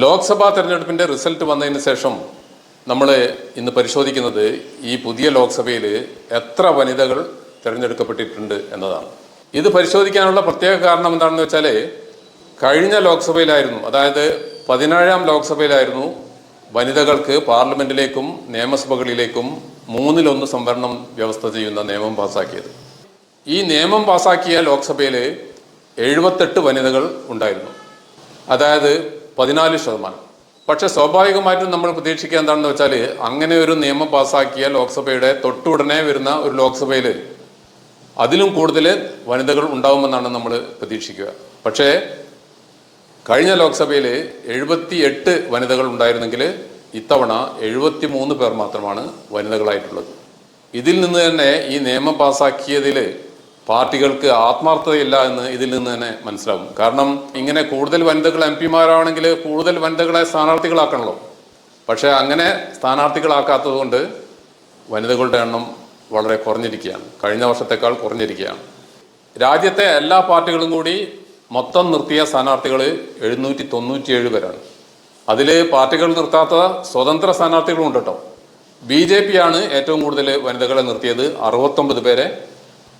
ലോക്സഭാ തെരഞ്ഞെടുപ്പിന്റെ റിസൾട്ട് വന്നതിന് ശേഷം നമ്മൾ ഇന്ന് പരിശോധിക്കുന്നത് ഈ പുതിയ ലോക്സഭയിൽ എത്ര വനിതകൾ തിരഞ്ഞെടുക്കപ്പെട്ടിട്ടുണ്ട് എന്നതാണ്. ഇത് പരിശോധിക്കാനുള്ള പ്രത്യേക കാരണം എന്താണെന്ന് വെച്ചാൽ കഴിഞ്ഞ ലോക്സഭയിലായിരുന്നു അതായത് പതിനേഴാം ലോക്സഭയിലായിരുന്നു വനിതകൾക്ക് പാർലമെന്റിലേക്കും നിയമസഭകളിലേക്കും മൂന്നിലൊന്ന് സംവരണം വ്യവസ്ഥ ചെയ്യുന്ന നിയമം പാസാക്കിയത്. ഈ നിയമം പാസാക്കിയ ലോക്സഭയിൽ എഴുപത്തെട്ട് വനിതകൾ ഉണ്ടായിരുന്നു. അതായത് പതിനാല് ശതമാനം. പക്ഷെ സ്വാഭാവികമായിട്ടും നമ്മൾ പ്രതീക്ഷിക്കുക എന്താണെന്ന് വെച്ചാൽ അങ്ങനെ ഒരു നിയമം പാസ്സാക്കിയ ലോക്സഭയുടെ തൊട്ടുടനെ വരുന്ന ഒരു ലോക്സഭയിൽ അതിലും കൂടുതൽ വനിതകൾ ഉണ്ടാവുമെന്നാണ് നമ്മൾ പ്രതീക്ഷിക്കുക. പക്ഷേ കഴിഞ്ഞ ലോക്സഭയിൽ എഴുപത്തി എട്ട് വനിതകൾ ഉണ്ടായിരുന്നെങ്കിൽ ഇത്തവണ എഴുപത്തി മൂന്ന് പേർ മാത്രമാണ് വനിതകളായിട്ടുള്ളത്. ഇതിൽ നിന്ന് തന്നെ ഈ നിയമം പാസാക്കിയതിൽ പാർട്ടികൾക്ക് ആത്മാർത്ഥതയില്ല എന്ന് ഇതിൽ നിന്ന് തന്നെ മനസ്സിലാവും. കാരണം ഇങ്ങനെ കൂടുതൽ വനിതകൾ എം പിമാരാണെങ്കിൽ കൂടുതൽ വനിതകളെ സ്ഥാനാർത്ഥികളാക്കണല്ലോ. പക്ഷേ അങ്ങനെ സ്ഥാനാർത്ഥികളാക്കാത്തത് കൊണ്ട് വനിതകളുടെ എണ്ണം വളരെ കുറഞ്ഞിരിക്കുകയാണ്. കഴിഞ്ഞ വർഷത്തേക്കാൾ കുറഞ്ഞിരിക്കുകയാണ്. രാജ്യത്തെ എല്ലാ പാർട്ടികളും കൂടി മൊത്തം നിർത്തിയ സ്ഥാനാർത്ഥികൾ എഴുന്നൂറ്റി തൊണ്ണൂറ്റിയേഴ് പേരാണ്. അതിൽ പാർട്ടികൾ നിർത്താത്ത സ്വതന്ത്ര സ്ഥാനാർത്ഥികളും ഉണ്ട് കേട്ടോ. ബി ജെ ആണ് ഏറ്റവും കൂടുതൽ വനിതകളെ നിർത്തിയത് അറുപത്തൊമ്പത് പേരെ.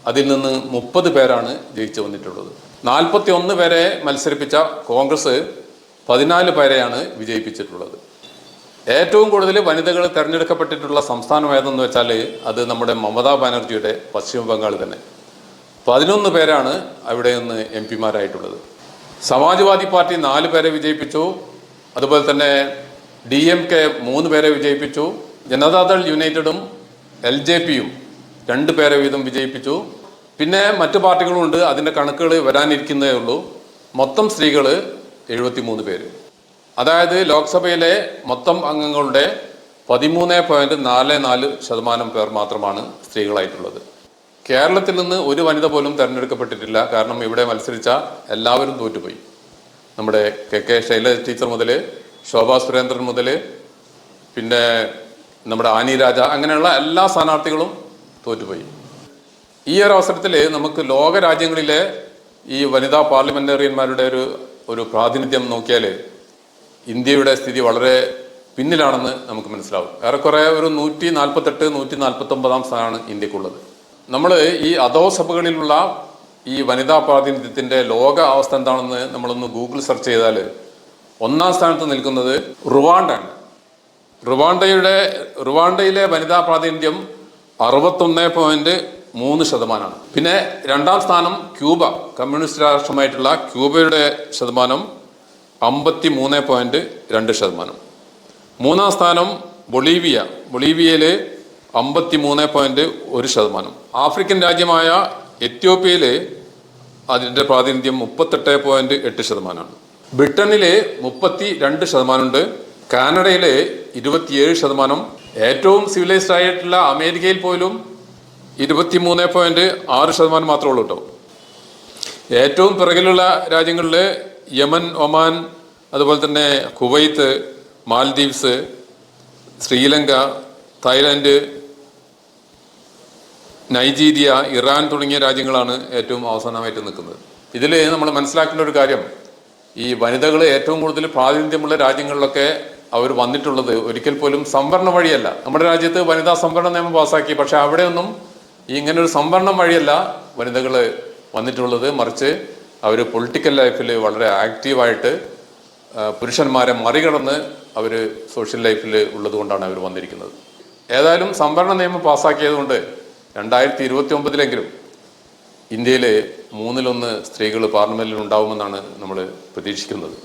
അതിൽ നിന്ന് മുപ്പത് പേരാണ് ജയിച്ചു വന്നിട്ടുള്ളത്. നാൽപ്പത്തി ഒന്ന് പേരെ മത്സരിപ്പിച്ച കോൺഗ്രസ് പതിനാല് പേരെയാണ് വിജയിപ്പിച്ചിട്ടുള്ളത്. ഏറ്റവും കൂടുതൽ വനിതകൾ തിരഞ്ഞെടുക്കപ്പെട്ടിട്ടുള്ള സംസ്ഥാനം ഏതെന്ന് വെച്ചാൽ അത് നമ്മുടെ മമതാ ബാനർജിയുടെ പശ്ചിമ ബംഗാൾ തന്നെ. പതിനൊന്ന് പേരാണ് അവിടെ നിന്ന് എം പിമാരായിട്ടുള്ളത്. സമാജ്വാദി പാർട്ടി നാല് പേരെ വിജയിപ്പിച്ചു. അതുപോലെ തന്നെ ഡി എം കെ മൂന്ന് പേരെ വിജയിപ്പിച്ചു. ജനതാദൾ യുണൈറ്റഡും എൽ ജെ പിയും രണ്ട് പേരെ വീതം വിജയിപ്പിച്ചു. പിന്നെ മറ്റു പാർട്ടികളുമുണ്ട്. അതിന്റെ കണക്കുകൾ വരാനിരിക്കുന്നതേ ഉള്ളൂ. മൊത്തം സ്ത്രീകൾ എഴുപത്തിമൂന്ന് പേര്. അതായത് ലോക്സഭയിലെ മൊത്തം അംഗങ്ങളുടെ പതിമൂന്ന് പോയിന്റ് നാല് നാല് ശതമാനം പേർ മാത്രമാണ് സ്ത്രീകളായിട്ടുള്ളത്. കേരളത്തിൽ നിന്ന് ഒരു വനിത പോലും തിരഞ്ഞെടുക്കപ്പെട്ടിട്ടില്ല. കാരണം ഇവിടെ മത്സരിച്ച എല്ലാവരും തോറ്റുപോയി. നമ്മുടെ കെ കെ ശൈലജ ടീച്ചർ മുതൽ ശോഭാ സുരേന്ദ്രൻ മുതൽ പിന്നെ നമ്മുടെ ആനി രാജ അങ്ങനെയുള്ള എല്ലാ സ്ഥാനാർത്ഥികളും തോറ്റുപോയി. ഈ ഒരു അവസരത്തിൽ നമുക്ക് ലോക രാജ്യങ്ങളിലെ ഈ വനിതാ പാർലമെന്റേറിയന്മാരുടെ ഒരു ഒരു പ്രാതിനിധ്യം നോക്കിയാൽ ഇന്ത്യയുടെ സ്ഥിതി വളരെ പിന്നിലാണെന്ന് നമുക്ക് മനസ്സിലാവും. ഏറെക്കുറെ ഒരു നൂറ്റി നാൽപ്പത്തെട്ട് നൂറ്റി നാൽപ്പത്തൊമ്പതാം സ്ഥാനമാണ് ഇന്ത്യക്കുള്ളത്. നമ്മൾ ഈ അധോസഭകളിലുള്ള ഈ വനിതാ പ്രാതിനിധ്യത്തിന്റെ ലോക അവസ്ഥ എന്താണെന്ന് നമ്മളൊന്ന് ഗൂഗിൾ സെർച്ച് ചെയ്താൽ ഒന്നാം സ്ഥാനത്ത് നിൽക്കുന്നത് റുവാണ്ടാണ്. റുവാണ്ടയുടെ റുവാണ്ടയിലെ വനിതാ പ്രാതിനിധ്യം അറുപത്തൊന്ന് പോയിന്റ് മൂന്ന് ശതമാനമാണ്. പിന്നെ രണ്ടാം സ്ഥാനം ക്യൂബ. കമ്മ്യൂണിസ്റ്റ് രാഷ്ട്രമായിട്ടുള്ള ക്യൂബയുടെ ശതമാനം അമ്പത്തി മൂന്ന് പോയിന്റ് രണ്ട് ശതമാനം. മൂന്നാം സ്ഥാനം ബൊളീവിയ. ബൊളീവിയയിൽ അമ്പത്തി മൂന്ന് പോയിന്റ് ഒരു ശതമാനം. ആഫ്രിക്കൻ രാജ്യമായ എത്യോപ്യയിൽ അതിന്റെ പ്രാതിനിധ്യം മുപ്പത്തെട്ട് പോയിന്റ് എട്ട് ശതമാനമാണ്. ബ്രിട്ടനിലെ മുപ്പത്തി രണ്ട് ശതമാനമുണ്ട്. കാനഡയിൽ ഇരുപത്തിയേഴ് ശതമാനം ഏറ്റവും സിവിലൈസ്ഡ് ആയിട്ടുള്ള അമേരിക്കയിൽ പോലും ഇരുപത്തിമൂന്ന് പോയിന്റ് ആറ് ശതമാനം മാത്രമേ ഉള്ളൂ കേട്ടോ. ഏറ്റവും പിറകിലുള്ള രാജ്യങ്ങളിൽ യമൻ ഒമാൻ അതുപോലെ തന്നെ Kuwait Maldives Sri Lanka Thailand Nigeria Iran തുടങ്ങിയ രാജ്യങ്ങളാണ് ഏറ്റവും അവസാനമായിട്ട് നിൽക്കുന്നത്. ഇതിൽ നമ്മൾ മനസ്സിലാക്കേണ്ട ഒരു കാര്യം ഈ വനിതകൾ ഏറ്റവും കൂടുതൽ പ്രാതിനിധ്യമുള്ള രാജ്യങ്ങളിലൊക്കെ അവർ വന്നിട്ടുള്ളത് ഒരിക്കൽ പോലും സംവരണം വഴിയല്ല. നമ്മുടെ രാജ്യത്ത് വനിതാ സംവരണ നിയമം പാസാക്കി. പക്ഷെ അവിടെയൊന്നും ഇങ്ങനെ ഒരു സംവരണം വഴിയല്ല വനിതകൾ വന്നിട്ടുള്ളത്. മറിച്ച് അവർ പൊളിറ്റിക്കൽ ലൈഫിൽ വളരെ ആക്റ്റീവായിട്ട് പുരുഷന്മാരെ മറികടന്ന് അവർ സോഷ്യൽ ലൈഫിൽ ഉള്ളതുകൊണ്ടാണ് അവർ വന്നിരിക്കുന്നത്. ഏതായാലും സംവരണ നിയമം പാസ്സാക്കിയതുകൊണ്ട് രണ്ടായിരത്തി ഇരുപത്തി ഒമ്പതിലെങ്കിലും ഇന്ത്യയിൽ മൂന്നിലൊന്ന് സ്ത്രീകൾ പാർലമെന്റിൽ ഉണ്ടാവുമെന്നാണ് നമ്മൾ പ്രതീക്ഷിക്കുന്നത്.